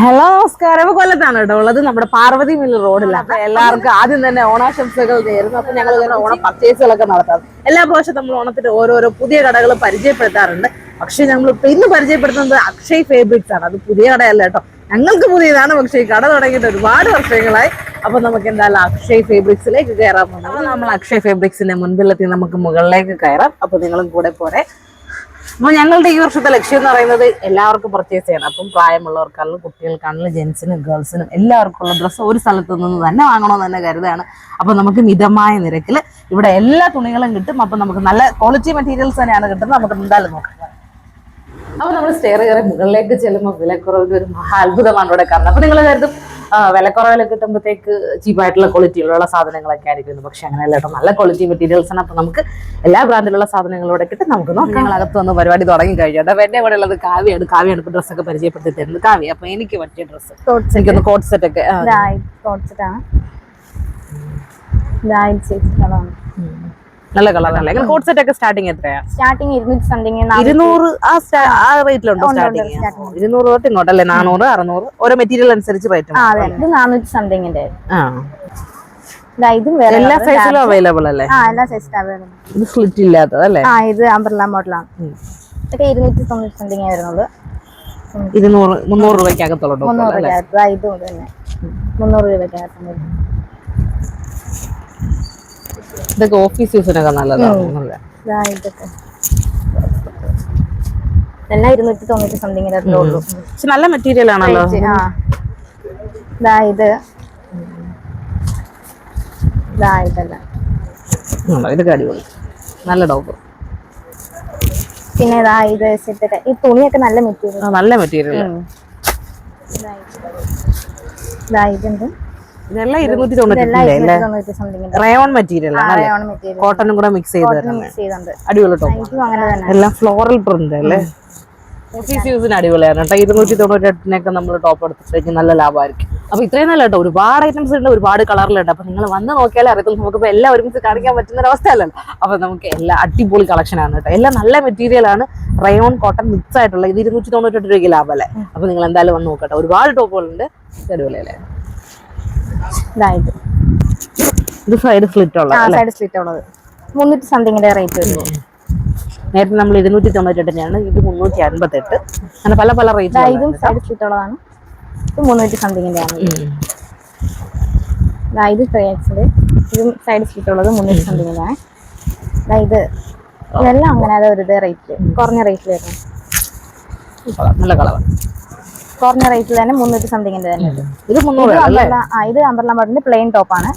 Hello നമസ്കാരം കൊല്ലത്താണ് കേട്ടോ ഉള്ളത്. നമ്മുടെ പാർവതി മിൽ റോഡിലാണ്. അപ്പൊ എല്ലാവർക്കും ആദ്യം തന്നെ ഓണാശംസകൾ നേരുന്നു. അപ്പൊ ഞങ്ങൾ ഇങ്ങനെ ഓണ പർച്ചേസുകളൊക്കെ നടത്താം എല്ലാ പ്രാവശ്യം നമ്മൾ ഓണത്തിന്റെ ഓരോരോ പുതിയ കടകൾ പരിചയപ്പെടുത്താറുണ്ട്. പക്ഷെ നമ്മൾ ഇപ്പൊ ഇന്ന് പരിചയപ്പെടുത്തുന്നത് അക്ഷയ് ഫേബ്രിക്സ് ആണ്. അത് പുതിയ കടയല്ല കേട്ടോ. ഞങ്ങൾക്ക് പുതിയതാണ്. പക്ഷേ ഈ കട തുടങ്ങിയിട്ട് ഒരുപാട് വർഷങ്ങളായി. അപ്പൊ നമുക്ക് എന്തായാലും അക്ഷയ് ഫേബ്രിക്സിലേക്ക് കയറാൻ പോകുന്നത് നമ്മൾ അക്ഷയ് ഫേബ്രിക്സിന്റെ മുൻപിലെത്തി നമുക്ക് മുകളിലേക്ക് കയറാം. അപ്പൊ നിങ്ങളും കൂടെ പോരെ. അപ്പൊ ഞങ്ങളുടെ ഈ വർഷത്തെ ലക്ഷ്യം എന്ന് പറയുന്നത് എല്ലാവർക്കും പർച്ചേസ് ചെയ്യണം. അപ്പം പ്രായമുള്ളവർക്കാണെങ്കിലും കുട്ടികൾക്കാണെങ്കിലും ജെൻസിനും ഗേൾസിനും എല്ലാവർക്കും ഉള്ള ഡ്രസ്സ് ഒരു സ്ഥലത്ത് നിന്ന് തന്നെ വാങ്ങണമെന്ന് തന്നെ കരുതാണ് അപ്പൊ നമുക്ക് മിതമായ നിരക്കിൽ ഇവിടെ എല്ലാ തുണികളും കിട്ടും. അപ്പൊ നമുക്ക് നല്ല ക്വാളിറ്റി മെറ്റീരിയൽസ് തന്നെയാണ് കിട്ടുന്നത്. നമുക്ക് എന്തായാലും നോക്കാം. അപ്പൊ നമ്മൾ സ്റ്റെയർ കയറി മുകളിലേക്ക് ചെല്ലുമ്പോൾ വിലക്കുറവിന്റെ ഒരു മഹാ അത്ഭുതമാണ് ഇവിടെ കാരണം അപ്പൊ നിങ്ങൾ കരുതും ആ, വിലക്കുറവിലൊക്കെ കിട്ടുമ്പോഴത്തേക്ക് ചീപ്പായിട്ടുള്ള ക്വാളിറ്റിയിലുള്ള സാധനങ്ങളൊക്കെ ആയിരിക്കും. പക്ഷെ അങ്ങനെയല്ല കേട്ടോ. നല്ല ക്വാളിറ്റി മെറ്റീരിയൽസ് ആണ്. അപ്പൊ നമുക്ക് എല്ലാ ബ്രാൻഡിലുള്ള സാധനങ്ങളും ഇവിടെ കിട്ടും. നമുക്ക് നോക്കാം. ഞങ്ങൾ അകത്ത് വന്ന് പരിപാടി തുടങ്ങി കഴിഞ്ഞാൽ എന്റെ ഇവിടെ ഉള്ളത് കാവ്യാണ് കാവ്യാണ് ഇപ്പൊ ഡ്രസ്സൊക്കെ പരിചയപ്പെടുത്തി തരുന്നത്. കാവ്യ അപ്പൊ എനിക്ക് പറ്റിയ ഡ്രസ്സ് എനിക്കൊന്ന് കോട്ട് സെറ്റ് ഒക്കെ ആ, സെറ്റ് ഇതായത് ചേച്ചിട്ടുള്ളതാണ് കളർ അല്ലേ കോട്ട് സെറ്റ് ഒക്കെ സ്റ്റാർട്ടിംഗ് എത്രയാ? സ്റ്റാർട്ടിംഗ് ഇരുന്നൂറ്റി സംതിങ് ഇരുന്നൂറ് ആ ആ റേറ്റിലുണ്ടോ സ്റ്റാർട്ടിംഗ് ഇരുന്നൂറ് തൊട്ട് ഇങ്ങോട്ടല്ലേ നാനൂറ് അറുന്നൂറ്? ഓരോ മെറ്റീരിയൽ അനുസരിച്ച് റേറ്റ് ഇത് നാനൂറ്റി സംതിങ്ങിന്റെ ആ. എല്ലാ സൈസിലും അവൈലബിൾ അല്ലേ? എല്ലാ സൈസിലും അവൈലബിൾ ഇത് സ്ലിറ്റ് ഇല്ലാത്തതല്ലേ ആ ഇത് അംബർല മോഡലാണ് ഇതൊക്കെ ഇരുന്നൂറ്റി തൊണ്ണൂറ്റി സംതിങ് വരുന്നുള്ളൂ ഇരുന്നൂറ് മുന്നൂറ് രൂപയ്ക്കകത്തുള്ള മുന്നൂറ് രൂപയ്ക്കകത്ത്. ഇതും തന്നെ മുന്നൂറ്. ഇതൊക്കെ ഓഫീസ് യൂസിനൊക്കെ നല്ലതാണ് നല്ല. ഇതാ ഇതൊക്കെ. എല്ലാം ഇരുന്നൂറ്റി തൊണ്ണൂറ്റി സംതിങ്ങിന്റെ അത്രേ ഉള്ളൂ. പക്ഷെ നല്ല മെറ്റീരിയൽ ആണല്ലോ. ഇതാ ഇതൊക്കെ അടിപൊളി. നല്ല ടോപ്പ് പിന്നെ ഇതാ ഇത് സെറ്റൊക്കെ ഈ തുണിയൊക്കെ നല്ല മെറ്റീരിയൽ നല്ല മെറ്റീരിയൽ ഇതാ ഇതുണ്ട്. ഇതെല്ലാം ഇരുന്നൂറ്റി തൊണ്ണൂറ്റി റയോൺ മെറ്റീരിയൽ കോട്ടനും കൂടെ മിക്സ് ചെയ്ത് അടിപൊളി എല്ലാം ഫ്ലോറൽ പ്രിന്റ് അല്ലേ? ഓഫീസ് യൂസിന് അടിപൊളിയാണ് കേട്ടോ. ഇരുന്നൂറ്റി നമ്മൾ ടോപ്പ് എടുത്തിട്ടേക്ക് നല്ല ലാഭമായിരിക്കും. അപ്പൊ ഇത്രയും നല്ല കേട്ടോ. ഒരുപാട് ഐറ്റംസ് ഉണ്ട് ഒരുപാട് കളറിലുണ്ട് അപ്പൊ നിങ്ങൾ വന്ന് നോക്കിയാലേ അറിയത്തുള്ളൂ. നമുക്കിപ്പോ എല്ലാം ഒരുമിച്ച് കാണിക്കാൻ പറ്റുന്ന ഒരു അവസ്ഥയല്ലല്ലോ. അപ്പൊ നമുക്ക് എല്ലാ അടിപൊളി കളക്ഷൻ ആണ് കേട്ടോ. എല്ലാം നല്ല മെറ്റീരിയലാണ് റയോൺ കോട്ടൺ മിക്സ് ആയിട്ടുള്ള ഇത് ഇരുന്നൂറ്റി തൊണ്ണൂറ്റി എട്ട് രൂപയ്ക്ക് ലാഭമല്ലേ അപ്പൊ നിങ്ങൾ എന്തായാലും വന്ന് നോക്കട്ടെ. ഒരുപാട് ടോപ്പുകളുണ്ട് അടിപൊളിയല്ലേ? ഇതാ ഇത് സൈഡ് സ്ലിറ്റ് ഉള്ളത് സൈഡ് സ്ലിറ്റ് ഉള്ളത്. മുന്നൂറ്റി സംതിങ്ങിന്റെ റേറ്റ് വരും. നേരത്തെ നമ്മൾ ഇരുന്നൂറ്റി തൊണ്ണൂറ്റി എട്ടിനാണ് ഇത് മുന്നൂറ്റി അൻപത്തെട്ട് അങ്ങനെ പല പല റേറ്റ് ഇതും സൈഡ് സ്ലിറ്റ് ഉള്ളതാണ്. ഇത് മുന്നൂറ്റി സംതിങ്ങിന്റെ ആണ് ഇതാ ട്രേക്സിന്റെ ഇതും സൈഡ് സ്ലിറ്റ് ഉള്ളത് മുന്നൂറ്റി സംതിങ്ങിന്റെ ആണ് ഇതാ ഇത് ഇതെല്ലാം അങ്ങനെ അതെ ഒരു റേറ്റ് കുറഞ്ഞ റേറ്റിൽ വരുന്നു നല്ല കളർ. കുറഞ്ഞ റേറ്റിൽ തന്നെ മുന്നൂറ്റി സംതിങ്ങിന്റെ തന്നെ ഇത് മുന്നൂറ് ഇത് അല്ലേ? പാട്ടിന്റെ പ്ലെയിൻ ടോപ്പ് ആണ്.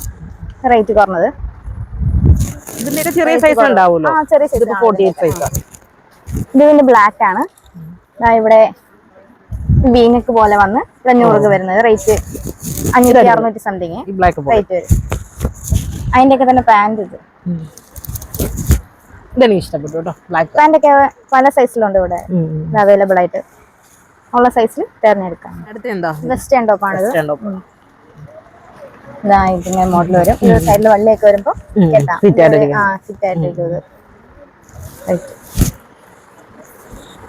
റേറ്റ് കുറഞ്ഞത് ഇതിന്റെ ചെറിയ സൈസ് ഉണ്ടാവുമല്ലോ ആ ചെറിയ സൈസ് ഫോർട്ടി എയ്റ്റ് സൈസ് ഇത് പിന്നെ ബ്ലാക്ക് ആണ്. ഇവിടെ ബീങ്ങക്ക് പോലെ വന്ന് അഞ്ഞൂറ് വരുന്നത്. റേറ്റ് അഞ്ഞൂറ്റി അറുന്നൂറ്റി സംതിങ് റേറ്റ് വരും. അതിന്റെ ഒക്കെ തന്നെ പാന്റ് ഇത്. ഇതെനിക്ക് ഇഷ്ടപ്പെട്ടു കേട്ടോ ബ്ലാക്ക് പാന്റ് ഒക്കെ പല സൈസിലുണ്ട് ഇവിടെ. അവൈലബിൾ ആയിട്ട്. ഉള്ള സൈസിൽ തിരഞ്ഞെടുക്കാം. വെസ്റ്റേൺ ടോപ്പ് ആണിത്. സ്റ്റേണ്ടോ ഇതാ ഇതിങ്ങനെ മോഡൽ വരും. ഇത് സൈഡിൽ വള്ളിയൊക്കെ വരുമ്പോ ഉം, കെട്ടാം. Fit ആയിട്ടിരിക്കും. ആ ഫിറ്റ് ആയിട്ട് ഇത്.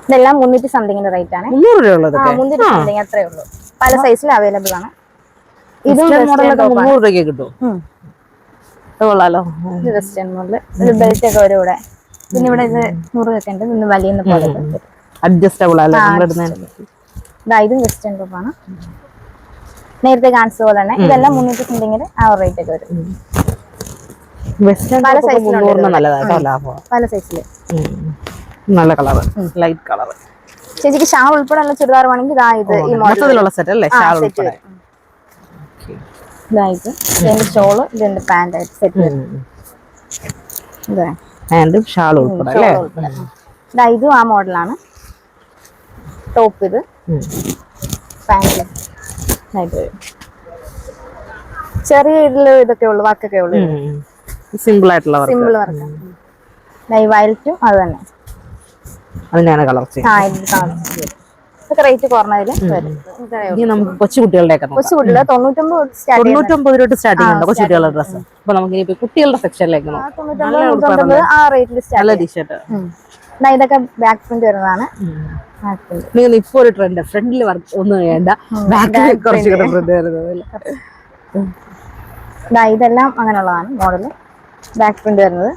ഇതെല്ലാം മുന്നൂറ്റി സംതിങ്ങിന്റെ റേറ്റ് ആണ്. മുന്നൂറ്റി സംതിങ് അത്രേ ഉള്ളൂ. പല സൈസിൽ അവൈലബിൾ ആണ്. ഇതും മുന്നൂറ് രൂപയ്ക്ക് കിട്ടും കൊള്ളാലോ. ഇത് വെസ്റ്റേൺ മോഡൽ ഇത് ബെൽറ്റ് ഒക്കെ വരും ഇവിടെ. പിന്നെ ഇവിടെ ഇത് മുറുകൊക്കെ ഉണ്ട്. ഇന്ന് വലിയ പോലെ അഡ്ജസ്റ്റബിൾ അല്ലേ? ഇതാ ഇതും വെസ്റ്റേൺ ടോപ്പ് ആണ്. നേരത്തെ കാണിച്ച പോലെ തന്നെ ഇതെല്ലാം മുന്നൂറ്റി സംതിങ്ങിന് ആ റേറ്റ് ഒക്കെ വരും. പല size ലുണ്ട് മുന്നൂറിന് നല്ലതാട്ടോ ലാഭം പല സൈസിൽ നല്ല കളർ ലൈറ്റ് കളർ ചേച്ചിക്ക് ഷാൾ ഉൾപ്പെടെ ചുരിദാർ വേണമെങ്കിൽ ഇതാ ഇത് ഈ മൊത്തത്തിലുള്ള സെറ്റ് അല്ലേ? ഷാൾ ഉൾപ്പെടെ. വരും. ഇതാ ഇത്. ഇതിന്റെ ഷോൾ ഇതിന്റെ പാന്റ് ആയിട്ട് സെറ്റ് പാന്റും ഷാൾ ഷോൾ ഉൾപ്പെടെ. ഇതാ ഇതും ആ മോഡലാണ് ടോപ്പ് ഇത്. ഉം. നൈറ്റ് ചെറിയ ഇതിൽ ഇതൊക്കെ ഉള്ളു വർക്കൊക്കെ ഉള്ളു സിമ്പിൾ ആയിട്ടുള്ള സിമ്പിൾ വർക്ക് വയലറ്റും അത് തന്നെ. അതിനാണ് കളർ ചെയ്യുന്നത് ഇത് കാണാം ഇതൊക്കെ റേറ്റ് കുറഞ്ഞതിൽ വരും. ഇത്രയേ ഉള്ളൂ. ഇനി നമുക്ക് കൊച്ചു കുട്ടികളുടെ ഒക്കെ നോക്കാം. തൊണ്ണൂറ്റൊമ്പത് രൂപ സ്റ്റാർട്ടിംഗ് ഉണ്ട് ഡ്രസ്സ് അപ്പൊ നമുക്ക് ഇനി കുട്ടികളുടെ സെക്ഷനിലേക്ക് നല്ല ടീഷർട്ട് ഇതൊക്കെ ബാക്ക് പ്രിന്റ് വരുന്നതാണ്. നിങ്ങൾ ഇപ്പൊ ഒരു ട്രെൻഡ് ഫ്രണ്ടിൽ വർക്ക് ഒന്നും വേണ്ട. ബാക്ക് കുറച്ചുകൂടെ ഫ്രണ്ട് വരുന്നത്. ഇതെല്ലാം അങ്ങനെയുള്ളതാണ് മോഡൽ ബാക്ക് പ്രിന്റ് വരുന്നത്.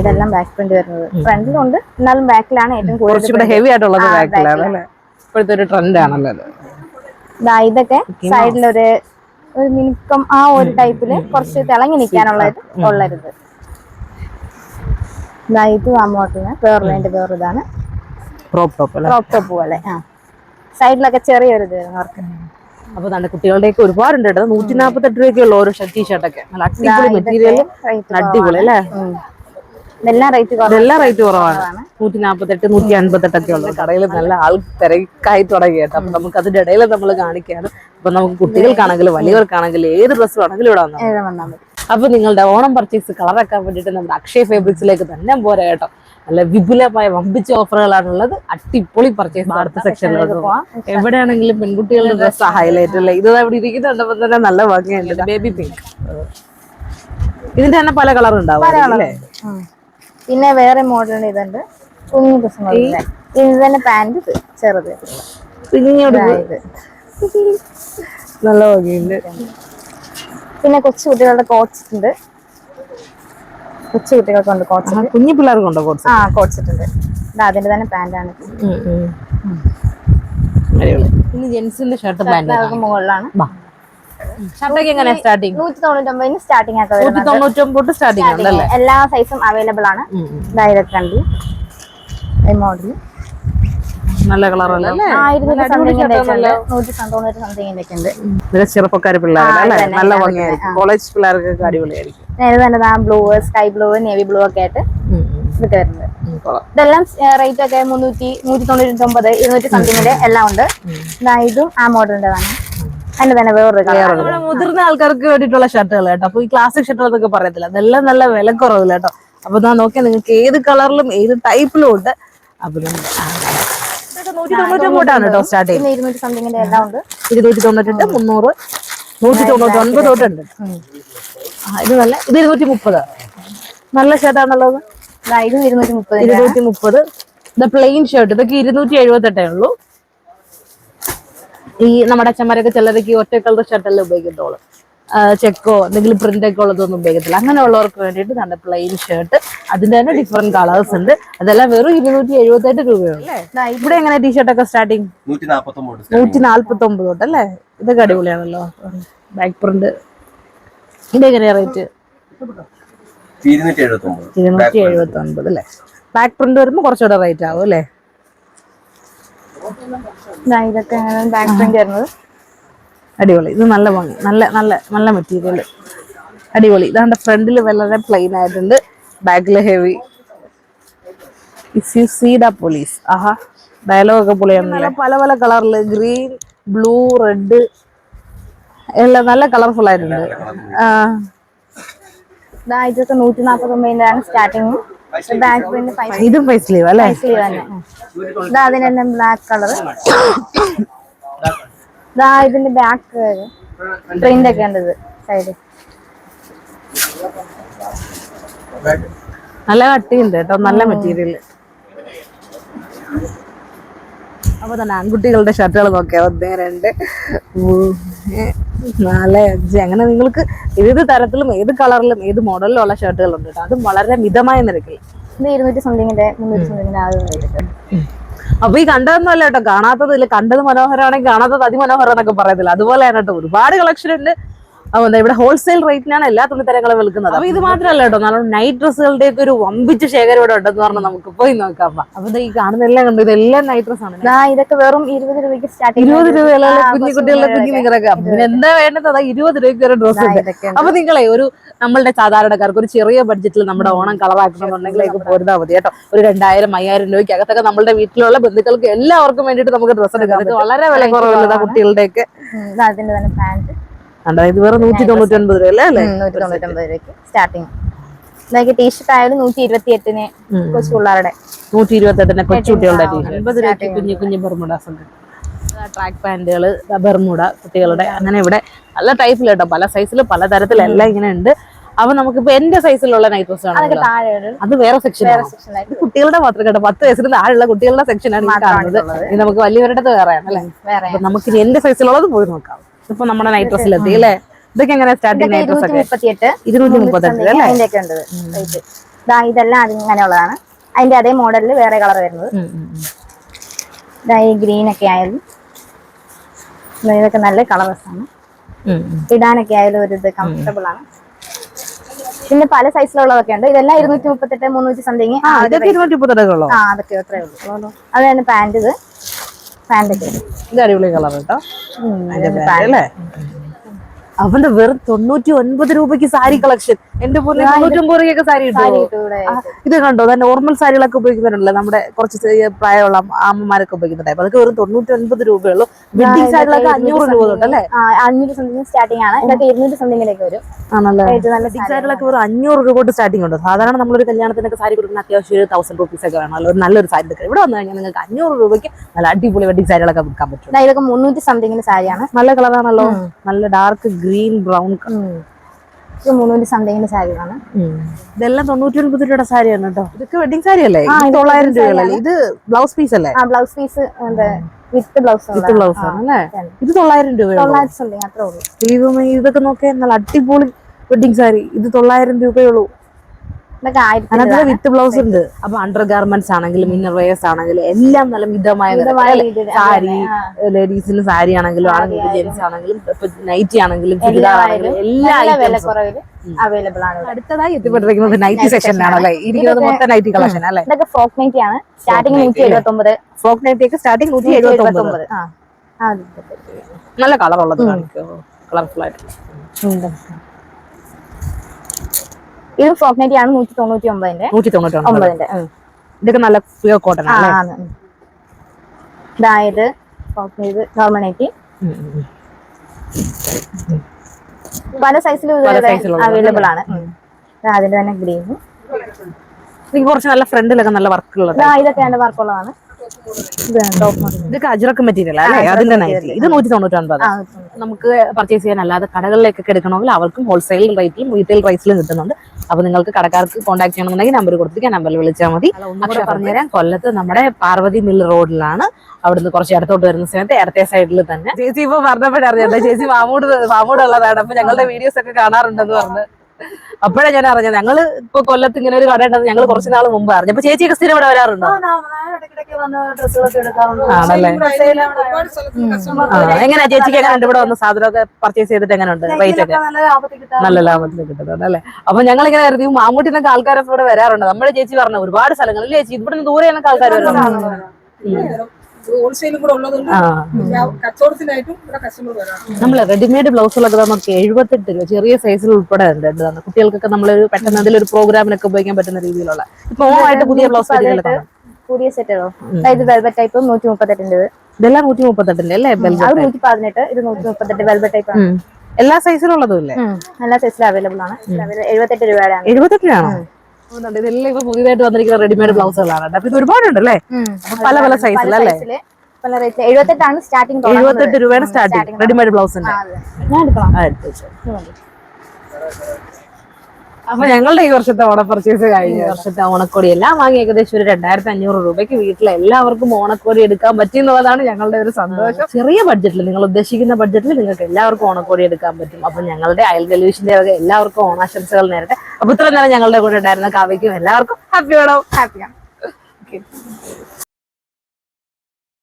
ഇതെല്ലാം ബാക്ക് പ്രിന്റ് വരുന്നത്. ഫ്രണ്ടിലുണ്ട് എന്നാലും ബാക്കിലാണ് ഏറ്റവും കൂടുതൽ ഹെവി ആയിട്ടുള്ളത് ബാക്കിലാണ് ഇപ്പോഴത്തെ ഒരു ട്രെൻഡ് ആണല്ലോ ഇതൊക്കെ സൈഡിലൊരു ഒരു മിനുക്കം ആ ഒരു ടൈപ്പിൽ കുറച്ച് തിളങ്ങി നിൽക്കാനുള്ളത് ഉള്ളരുത്. ഇത് മോഡലിന് വേറൊരു വേറൊരു ഇതാണ് ക്രോപ്പ് ടോപ്പ് ക്രോപ്പ് ടോപ്പ് പോലെ ആ. സൈഡിലൊക്കെ ചെറിയൊരു ഇത് അവർക്ക് അപ്പൊ നല്ല കുട്ടികളുടെയൊക്കെ ഒരുപാടുണ്ട് കേട്ടോ. നൂറ്റി നാപ്പത്തെട്ട് രൂപയ്ക്കുള്ള ഉള്ള ഓരോ ടീഷർട്ടൊക്കെ നല്ല അടിപൊളി മെറ്റീരിയൽ റേറ്റ് അടിപൊളി അല്ലേ? ഇതെല്ലാം റേറ്റ് കുറവാണ്. നൂറ്റി നാപ്പത്തെട്ട് നൂറ്റി അൻപത്തെട്ടൊക്കെ ഉള്ളത് കടയിൽ നല്ല ആൾ തിരക്കായി തുടങ്ങി കേട്ടോ. അപ്പൊ നമുക്ക് അതിന്റെ ഇടയിൽ നമ്മൾ കാണിക്കുകയാണ്. അപ്പൊ നമുക്ക് കുട്ടികൾക്കാണെങ്കിലും വലിയവർക്കാണെങ്കിലും ഏത് ഡ്രസ്സ് വേണമെങ്കിലും ഇവിടെ വന്നാൽ ഏത് വന്നാൽ മതി അപ്പൊ നിങ്ങളുടെ ഓണം പർച്ചേസ് കളറാക്കാൻ വേണ്ടിയിട്ട് നമ്മുടെ അക്ഷയ ഫേബ്രിക്സിലേക്ക് തന്നെ പോരാ കേട്ടോ. നല്ല വിപുലമായ വമ്പിച്ച ഓഫറുകളാണുള്ളത് അടിപൊളി പർച്ചേസ് അടുത്ത സെക്ഷനിലോട്ട് പോവാം. എവിടെയാണെങ്കിലും പെൺകുട്ടികളുടെ ഡ്രസ് ഹൈലൈറ്റ് അല്ലേ ഇത് ഇവിടെ ഇരിക്കുന്നുണ്ടപ്പോ തന്നെ നല്ല ഭംഗിയുണ്ട്. ബേബി പിങ്ക് ഇതിന്റെ തന്നെ പല കളർ ഉണ്ടാവും പിന്നെ വേറെ മോഡൽ ഇതുണ്ട്. കുഞ്ഞു ഇത് തന്നെ പാന്റ് ചെറുത് പിന്നീട് നല്ല ഭംഗിയുണ്ട്. പിന്നെ കൊച്ചു കുട്ടികളുടെ കോട്ട്സ് ഉണ്ട്. കൊച്ചു കുട്ടികൾക്കുണ്ട് കോട്സ് ആ, കുഞ്ഞു പിള്ളേർക്കുണ്ടോ കോട്ട്സ് ആ കോട്ട്സ് ഉണ്ട് ഇത് അതിന്റെ തന്നെ പാന്റാണ് അടിപൊളി ഇനി ജെൻസിന്റെ ഷർട്ട് പാന്റ് മുകളിലാണ്. ഷർട്ടൊക്കെ എങ്ങനെയാ സ്റ്റാർട്ടിങ് നൂറ്റി തൊണ്ണൂറ്റൊമ്പതിന് സ്റ്റാർട്ടിംഗ് നൂറ്റി തൊണ്ണൂറ്റൊമ്പത് ഉണ്ടല്ലേ എല്ലാ സൈസും അവൈലബിൾ ആണ്. ഇതായത് കണ്ടി മോഡൽ നല്ല പിള്ളേരുടെ അല്ലേ? തന്നെ, നല്ല ഭംഗിയായിരിക്കും. കോളേജ് പിള്ളേർക്കൊക്കെ അടിപൊളിയായിരിക്കും. Blue sky blue navy blue ഒക്കെ ആയിട്ട് ഇതൊക്കെ വരുന്നത്. ഇതെല്ലാം റേറ്റ് ഒക്കെ മുന്നൂറ്റി നൂറ്റി തൊണ്ണൂറ്റി ഒമ്പത് ഇരുന്നൂറ്റി സംതിങ്ങിന്റെ എല്ലാം ഉണ്ട്. ഇതും ആ മോഡലിന്റെതാണ്. അതിന്റെ തന്നെ വേറൊരു മുതിർന്ന ആൾക്കാർക്ക് വേണ്ടിയിട്ടുള്ള ഷർട്ടുകൾ കേട്ടോ. അപ്പൊ ഈ ക്ലാസിക് ഷർട്ടുകൾ എന്നൊക്കെ പറയത്തില്ല. അതെല്ലാം നല്ല വിലക്കുറവില്ല കേട്ടോ. അപ്പൊ നോക്കിയാൽ നിങ്ങൾക്ക് ഏത് കളറിലും ഏത് ടൈപ്പിലും ഉണ്ട്. അപ്പൊ നൂറ്റി തൊണ്ണൂറ്റൊമ്പതാണ് കേട്ടോ സ്റ്റാർട്ട് ചെയ്യുന്നത്. പിന്നെ ഇരുന്നൂറ്റി ഉണ്ട്. ഇരുന്നൂറ്റി തൊണ്ണൂറ്റെട്ട് മുന്നൂറ് നൂറ്റി തൊണ്ണൂറ്റി ഒൻപത് തൊട്ടുണ്ട്. ആ ഇത് നല്ല ഇത് ഇരുന്നൂറ്റി മുപ്പത്. നല്ല ഷർട്ടാണുള്ളത് ഇതും ഇരുന്നൂറ്റി മുപ്പത് ഇരുന്നൂറ്റി മുപ്പത്. ഇത് പ്ലെയിൻ ഷർട്ട് ഇതൊക്കെ ഇരുന്നൂറ്റി എഴുപത്തെട്ടേ ഉള്ളൂ. ഈ നമ്മുടെ അച്ഛന്മാരൊക്കെ ചിലരൊക്കെ ഒറ്റ കളർ ഷർട്ടല്ലേ ഉപയോഗിക്കത്തുള്ളൂ. ആ, ചെക്കോ എന്തെങ്കിലും പ്രിന്റ് ഒക്കെ ഉള്ളതൊന്നും ഉപയോഗിക്കത്തില്ല. അങ്ങനെയുള്ളവർക്ക് വേണ്ടിയിട്ട് നല്ല പ്ലെയിൻ ഷർട്ട് അതിന്റെ തന്നെ ഡിഫറെന്റ് കളേഴ്സ് ഉണ്ട്. അതെല്ലാം വെറും ഇരുന്നൂറ്റി എഴുപത്തെട്ട് രൂപയുള്ളൂ ദാ ഇവിടെ എങ്ങനെ ടീഷർട്ട് ഒക്കെ സ്റ്റാർട്ടിങ് നൂറ്റി നാല്പത്തി ഒമ്പത് തൊട്ട് അല്ലേ? ഇതൊക്കെ അടിപൊളിയാണല്ലോ. ബാക്ക് പ്രിന്റ് ഇതെങ്ങനെയാ റേറ്റ് ഇരുന്നൂറ്റി എഴുപത്തി ഒൻപത് അല്ലേ? ബാക്ക് പ്രിന്റ് വരുമ്പോൾ കുറച്ചുകൂടെ റേറ്റ് ആവും അല്ലേ? ഇതൊക്കെ ബാക്ക് പ്രിന്റ് വരുന്നത്? അടിപൊളി. ഇത് നല്ല ഭംഗി. നല്ല നല്ല നല്ല മെറ്റീരിയൽ അടിപൊളി. ഇതാണ്ട് ഫ്രണ്ടിൽ വളരെ പ്ലെയിൻ ആയിട്ടുണ്ട്. ബാക്കിൽ heavy if you see the police Aaha. Dialogue ഒക്കെ പൊളിയാണ് പല പല കളറിൽ ഗ്രീൻ ബ്ലൂ റെഡ് എല്ലാം നല്ല കളർഫുൾ ആയിട്ടുണ്ട്. ഇതൊക്കെ നൂറ്റി സ്റ്റാർട്ടിങ് ബാക്ക് പ്രിന്റ് ഇതും ഫൈവ് സ്ലീവ് അല്ലേ? സ്ലീവ് തന്നെ. ഇതാ അതിന്റെ തന്നെ ബ്ലാക്ക് കളർ ഇതാ ഇതിന്റെ ബാക്ക് പ്രിന്റ് ഒക്കെ ഉണ്ട് ഇത് സൈഡ് നല്ല കട്ടിയുണ്ട് കേട്ടോ നല്ല മെറ്റീരിയൽ അപ്പൊ തന്നെ ആൺകുട്ടികളുടെ ഷർട്ടുകൾ നോക്കിയാൽ ഒന്ന് രണ്ട് നാല് അഞ്ച് അങ്ങനെ നിങ്ങൾക്ക് ഏത് തരത്തിലും ഏത് കളറിലും ഏത് മോഡലിലും ഉള്ള ഷർട്ടുകൾ ഉണ്ട് അതും വളരെ മിതമായ നിരക്കിൽ. ഇത് ഇരുന്നൂറ്റി സംതിങ്ങിന്റെ മുന്നൂറ്റി സംതിങ്ങിന്റെ ആ. അപ്പൊ ഈ കണ്ടതൊന്നും അല്ല കേട്ടോ. കാണാത്തത് ഇല്ല കണ്ടത് മനോഹരമാണെങ്കിൽ കാണാത്തത് അതിമനോഹരം എന്നൊക്കെ പറയത്തില്ല. അതുപോലെയാണ് കേട്ടോ. ഒരുപാട് കളക്ഷൻ ഉണ്ട്. ഇവിടെ ഹോൾസെയിൽ റേറ്റിനാണ് എല്ലാ തുണിത്തരങ്ങളും വിൽക്കുന്നത്. അപ്പൊ ഇത് മാത്രമല്ല കേട്ടോ നല്ല നൈറ്റ് ഡ്രസ്സുകളുടെ ഒക്കെ ഒരു വമ്പിച്ച ശേഖരം ഇവിടെ ഉണ്ടെന്ന് പറഞ്ഞാൽ നമുക്ക് പോയി നോക്കാം. അപ്പൊ. ഈ കാണുന്ന ഈ കാണുന്നതെല്ലാം കണ്ടു ഇതെല്ലാം നൈറ്റ് ഡ്രസ് ആണ്. ദാ ഇതൊക്കെ വെറും ഇരുപത് രൂപയ്ക്ക് സ്റ്റാർട്ട് ഇരുപത് രൂപയുള്ള കുഞ്ഞു കുട്ടികളുടെ കുഞ്ഞു നിങ്ങളൊക്കെ പിന്നെ എന്താ വേണ്ടത്? അതാ ഇരുപത് രൂപയ്ക്ക് ഒരു ഡ്രസ്സ് അപ്പൊ നിങ്ങളെ ഒരു നമ്മളുടെ സാധാരണക്കാർക്ക് ഒരു ചെറിയ ബഡ്ജറ്റിൽ നമ്മുടെ ഓണം കളറാക്കണമെന്നുണ്ടെങ്കിലേക്ക് പോരുന്നാ മതി കേട്ടോ. ഒരു രണ്ടായിരം അയ്യായിരം രൂപയ്ക്ക് അകത്തൊക്കെ നമ്മളുടെ വീട്ടിലുള്ള ബന്ധുക്കൾക്ക് എല്ലാവർക്കും വേണ്ടിയിട്ട് നമുക്ക് ഡ്രസ്സ് എടുക്കാം. വളരെ വില കുറവുള്ളതാ കുട്ടികളുടെയൊക്കെ. അതിന്റെ തന്നെ പാന്റ് ഇത് വേറെ നൂറ്റി തൊണ്ണൂറ്റി ഒൻപത് രൂപ അല്ലേ? അല്ലേ? നൂറ്റി തൊണ്ണൂറ്റൊമ്പത് രൂപയ്ക്ക് സ്റ്റാർട്ടിങ് ഇതൊക്കെ ടീഷർട്ട് ആയാലും നൂറ്റി ഇരുപത്തി എട്ടിന് കൊച്ചു പിള്ളേരുടെ. നൂറ്റി ഇരുപത്തെട്ടിന് കൊച്ചുകുട്ടികളുടെ ടീഷർട്ട് അൻപത് രൂപയ്ക്ക് കുഞ്ഞു കുഞ്ഞു ബർമുഡാസ് ഉണ്ട് ട്രാക്ക് പാന്റുകൾ ബർമുഡ കുട്ടികളുടെ. അങ്ങനെ ഇവിടെ പല ടൈപ്പിൽ കേട്ടോ. പല സൈസിൽ പല തരത്തിലെല്ലാം ഇങ്ങനെ ഉണ്ട്. അപ്പൊ നമുക്കിപ്പോ എന്റെ സൈസിലുള്ള നൈറ്റ് ഡ്രസ് ആണ് അത് വേറെ സെക്ഷൻ കുട്ടികളുടെ മാത്രം കേട്ടോ. പത്ത് വയസ്സിന് താഴെയുള്ള കുട്ടികളുടെ സെക്ഷനാണ് ആണ് കാണുന്നത്. നമുക്ക് വലിയവരുടെ വേറെയാണ് അല്ലേ? വേറെ. അപ്പൊ നമുക്ക് എന്റെ സൈസിലുള്ളത് പോയി നോക്കാം. ഇപ്പൊ നമ്മുടെ നൈറ്റ് ഡ്രസ്സിൽ എത്തി അല്ലേ? ഇതൊക്കെ എങ്ങനെ സ്റ്റാർട്ടിങ് നൈറ്റ് ഡ്രസ് ഒക്കെ? ഇരുന്നൂറ്റി മുപ്പത്തെട്ട് അല്ലേ? ഇതെല്ലാം അതിങ്ങനെയുള്ളതാണ് അതിന്റെ അതേ മോഡലിൽ വേറെ കളർ വരുന്നത്. ഈ ഗ്രീൻ ഒക്കെ ആയാലും ഇതൊക്കെ നല്ല കളേഴ്സ് ആണ്. ഇടാനൊക്കെ ആയാലും ഒരു ഇത് കംഫർട്ടബിൾ ആണ്. പിന്നെ പല സൈസിലുള്ളതൊക്കെ ഉണ്ട്. ഇതെല്ലാം ഇരുന്നൂറ്റി മുപ്പത്തെട്ട് മുന്നൂറ്റി സംതിങ് അതൊക്കെ അത്രേ ഉള്ളൂ. അതാണ് പാന്റ് ഇത്. പാന്റ് ഒക്കെ ഇത് അടിപൊളി കളർ കേട്ടോ അല്ലേ? അവന്റെ വെറും തൊണ്ണൂറ്റി ഒൻപത് രൂപയ്ക്ക് സാരി കളക്ഷൻ. എന്റെ പോലെ തൊണ്ണൂറ്റി രൂപയ്ക്ക് സാരി ഇത് കണ്ടോ? അതെ നോർമൽ സാരികളൊക്കെ ഉപയോഗിക്കുന്നുണ്ടല്ലോ നമ്മുടെ കുറച്ച് പ്രായമുള്ള ആമ്മമാരൊക്കെ അമ്മമാരൊക്കെ ഉപയോഗിക്കുന്ന ടൈപ്പ് അതൊക്കെ വെറും തൊണ്ണൂറ്റി ഒൻപത് രൂപയുള്ളൂ വെഡിങ് സാരികളൊക്കെ അഞ്ഞൂറ് രൂപ തൊട്ടല്ലേ അഞ്ഞൂറ് സംതിങ് സ്റ്റാർട്ടിംഗ് ആണ്. ഇതൊക്കെ ഇരുന്നൂറ്റി സംതിങ്ങിലേക്ക് വരും. ആണല്ലേ? വെഡിങ് സാരികളൊക്കെ വെറും അഞ്ഞൂറ് രൂപ തൊട്ട് സ്റ്റാർട്ടിംഗ് ഉണ്ട്. സാധാരണ നമ്മളൊരു കല്യാണത്തിനൊക്കെ സാരി കൊടുക്കുന്ന അത്യാവശ്യം ഒരു തൗസൻഡ് റുപ്പീസ് ഒക്കെ വേണമല്ലോ ഒരു നല്ലൊരു സാരി എടുക്കുക ഇവിടെ വന്നു കഴിഞ്ഞാൽ നിങ്ങൾക്ക് അഞ്ഞൂറ് രൂപയ്ക്ക് നല്ല അടിപൊളി വെഡിങ് സാരികളൊക്കെ വിൽക്കാൻ പറ്റും. ഇതാ ഇതൊക്കെ മുന്നൂറ്റി സംതിങ്ങിന് സാരിയാണ്. നല്ല കളറാണല്ലോ നല്ല ഡാർക്ക് ഗ്രീൻ ബ്രൗൺ ഇത് മുന്നൂറ്റി സംതിങ്ങിന് സാരിയാണ് ഇതെല്ലാം തൊണ്ണൂറ്റി ഒൻപത് രൂപയുടെ സാരിയാണ് കേട്ടോ. ഇതൊക്കെ വെഡിങ് സാരി അല്ലേ? തൊള്ളായിരം രൂപയല്ലേ? ഇത് ബ്ലൗസ് പീസ് അല്ലേ? Blouse piece with blouse with blouse ആണ് അല്ലേ? ഇത് തൊള്ളായിരം രൂപയുള്ളൂ തൊള്ളായിരത്തി സംതിങ് അത്രേ ഉള്ളൂ. ദൈവമേ ഇതൊക്കെ നോക്കിയാൽ നല്ല അടിപൊളി വെഡിങ് സാരി. ഇത് തൊള്ളായിരം രൂപയുള്ളൂ അതിനകത്ത് വിത്ത് ബ്ലൗസ് ഉണ്ട്. അപ്പൊ അണ്ടർ ഗാർമെന്റ്സ് ആണെങ്കിലും ഇന്നർ വെയേഴ്സ് ആണെങ്കിലും എല്ലാം നല്ല മിതമായ അല്ലേ? സാരി ലേഡീസിന് സാരി ആണെങ്കിലും ആണെങ്കിലും ജെന്റ്സ് ആണെങ്കിലും നൈറ്റി ആണെങ്കിലും ചുരിദാർ ആണെങ്കിലും എല്ലാ അവൈലബിൾ ആണ്. അടുത്തതായി എത്തിപ്പെട്ടിരിക്കുന്നത് നൈറ്റി സെക്ഷനിലാണല്ലേ ഇരിക്കുന്നത് മൊത്തം നൈറ്റി കളക്ഷൻ അല്ലേ? ഇതൊക്കെ ഫ്രോക്ക് നൈറ്റി ആണ്. സ്റ്റാർട്ടിങ് നൂറ്റി എഴുപത്തി ഒമ്പത് ഫ്രോക്ക് നൈറ്റി ഒക്കെ സ്റ്റാർട്ടിങ് നൂറ്റി എഴുപത്തി ഒമ്പത് നല്ല കളർ ഉള്ളത് കാണിക്കുമോ കളർഫുൾ ആയിട്ട്. ഇത് ഫ്രോക്ക് നൈറ്റി ആണ് നൂറ്റി തൊണ്ണൂറ്റി ഒമ്പതിന്റെ നൂറ്റി തൊണ്ണൂറ്റി ഒമ്പതിന്റെ ഇതൊക്കെ നല്ല പ്യൂർ കോട്ടൺ ആണ്. ഇതായത് ഫ്രോക്ക് നോർമൽ നൈറ്റി. പല സൈസിലും അവൈലബിൾ ആണ്. അതിന്റെ തന്നെ ഗ്രീൻ. എനിക്ക് കുറച്ച് നല്ല ഫ്രണ്ടിലൊക്കെ നല്ല വർക്ക് ഉള്ളത് ഇതൊക്കെ എന്റെ വർക്ക് ഉള്ളതാണ് ടോപ്പ് മോഡൽ ഇതൊക്കെ അജ്രക്ക് മെറ്റീരിയൽ അല്ലേ? അതിന്റെ നൈറ്റി ഇത് നൂറ്റി തൊണ്ണൂറ്റി ഒൻപത് നമുക്ക് പർച്ചേസ് ചെയ്യാൻ അല്ലാതെ കടകളിലേക്കൊക്കെ എടുക്കണമെങ്കിൽ അവർക്കും ഹോൾസെയിൽ റേറ്റിലും റീറ്റെയിൽ പ്രൈസിലും കിട്ടുന്നുണ്ട്. അപ്പൊ നിങ്ങൾക്ക് കടക്കാർക്ക് കോൺടാക്ട് ചെയ്യണമെന്നുണ്ടെങ്കിൽ നമ്പർ കൊടുത്തിരിക്കാൻ നമ്പറിൽ വിളിച്ചാൽ മതി. അക്ഷര പറഞ്ഞുതരാം കൊല്ലത്ത് നമ്മുടെ പാർവതി മിൽ റോഡിലാണ് അവിടുന്ന് കുറച്ച് ഇടത്തോട്ട് വരുന്ന സമയത്ത് ഇടത്തെ സൈഡിൽ തന്നെ. ചേച്ചി ഇപ്പൊ പറഞ്ഞപ്പോഴറിഞ്ഞത് ചേച്ചി മാമൂട് മാമൂട് ഉള്ളതാണ് അപ്പൊ ഞങ്ങളുടെ വീഡിയോസ് ഒക്കെ കാണാറുണ്ടെന്ന് പറഞ്ഞു. അപ്പോഴാണ് ഞാൻ അറിഞ്ഞത്. ഞങ്ങൾ ഇപ്പൊ കൊല്ലത്ത് ഇങ്ങനെ ഒരു കട ഉണ്ടെന്ന് ഞങ്ങൾ കുറച്ച് നാൾ മുമ്പ് അറിഞ്ഞു. അപ്പൊ ചേച്ചിയൊക്കെ സ്ഥിരം ഇവിടെ വരാറുണ്ടോ? ആണല്ലേ? ആ, എങ്ങനെയാ ചേച്ചിക്ക് എങ്ങനെയുണ്ട് ഇവിടെ വന്ന് സാധനമൊക്കെ പർച്ചേസ് ചെയ്തിട്ട് എങ്ങനെയുണ്ട്? റേറ്റ് ഒക്കെ? നല്ല ലാഭത്തിൽ കിട്ടുന്നുണ്ട് അല്ലേ? അപ്പൊ ഞങ്ങൾ ഇങ്ങനെ കരുതി മാമ്മൂട്ടിനൊക്കെ ആൾക്കാരൊക്കെ ഇവിടെ വരാറുണ്ട്. നമ്മുടെ ചേച്ചി പറഞ്ഞ ഒരുപാട് സ്ഥലങ്ങളിൽ ചേച്ചി? ഇവിടെ നിന്ന് ദൂരെ ഞങ്ങൾക്ക് ആൾക്കാർ വരുന്നുണ്ട് ഹോൾസെയിലും കൂടെ ഉള്ളതുകൊണ്ട് കച്ചവടത്തിനായിട്ടും ഇവിടെ കസ്റ്റമർ വരാം നമ്മൾ റെഡിമെയ്ഡ് ബ്ലൗസുകളൊക്കെ നമുക്ക് എഴുപത്തെട്ട് രൂപ ചെറിയ സൈസിൽ ഉൾപ്പെടെ ഉണ്ട് കുട്ടികൾക്കൊക്കെ നമ്മൾ പെട്ടെന്ന് എന്തെങ്കിലും ഒരു പ്രോഗ്രാമിനൊക്കെ ഉപയോഗിക്കാൻ പറ്റുന്ന രീതിയിലുള്ള. ഇപ്പൊ ഓണമായിട്ട് പുതിയ ബ്ലൗസ്. പുതിയ സെറ്റുകളോ അതായത് വെൽബറ്റ് ടൈപ്പ് നൂറ്റി മുപ്പത്തെട്ടിന്റെ ഇതെല്ലാം നൂറ്റി മുപ്പത്തെട്ടിന്റെ അല്ലേ അത്? നൂറ്റി പതിനെട്ട് ഇത് നൂറ്റി മുപ്പത്തെട്ട് വെൽബറ്റ് ടൈപ്പ് ആണ് എല്ലാ സൈസിലും ഉള്ളതും ഇല്ലേ എല്ലാ സൈസിലും അവൈലബിൾ ആണ്. എഴുപത്തെട്ട് രൂപയുടെ ആണ് എഴുപത്തെട്ടിനാണോ തോന്നുന്നുണ്ട്. ഇതെല്ലാം ഇപ്പൊ പുതിയതായിട്ട് വന്നിരിക്കുന്ന റെഡിമെയ്ഡ് ബ്ലൗസുകളാണ്. അപ്പൊ ഇത് ഒരുപാടുണ്ട് അല്ലേ പല പല സൈസിലല്ലേ എഴുപത്തെട്ടാണ് സ്റ്റാർട്ടിങ് എഴുപത്തെട്ട് രൂപയാണ് സ്റ്റാർട്ടിംഗ് റെഡിമെയ്ഡ് ബ്ലൗസിന്റെ ഞാൻ എടുക്കണം. അപ്പൊ ഞങ്ങളുടെ ഈ വർഷത്തെ ഓണ പർച്ചേസ് കഴിഞ്ഞു. വർഷത്തെ ഓണക്കോടി എല്ലാം വാങ്ങി ഏകദേശം ഒരു രണ്ടായിരത്തി അഞ്ഞൂറ് രൂപയ്ക്ക് വീട്ടിലെ എല്ലാവർക്കും ഓണക്കോടി എടുക്കാൻ പറ്റി എന്നുള്ളതാണ് ഞങ്ങളുടെ ഒരു സന്തോഷം. ചെറിയ ബഡ്ജറ്റിൽ നിങ്ങൾ ഉദ്ദേശിക്കുന്ന ബഡ്ജറ്റിൽ നിങ്ങൾക്ക് എല്ലാവർക്കും ഓണക്കോടി എടുക്കാൻ പറ്റും. അപ്പൊ ഞങ്ങളുടെ അയൽ ടെലിവിഷന്റെ വക എല്ലാവർക്കും ഓണാശംസകൾ നേരട്ടെ. അപ്പൊ ഇത്ര നേരം ഞങ്ങളുടെ കൂടെ ഉണ്ടായിരുന്ന കാവ്യക്കും എല്ലാവർക്കും ഹാപ്പി ഓണം ഹാപ്പിയാണ്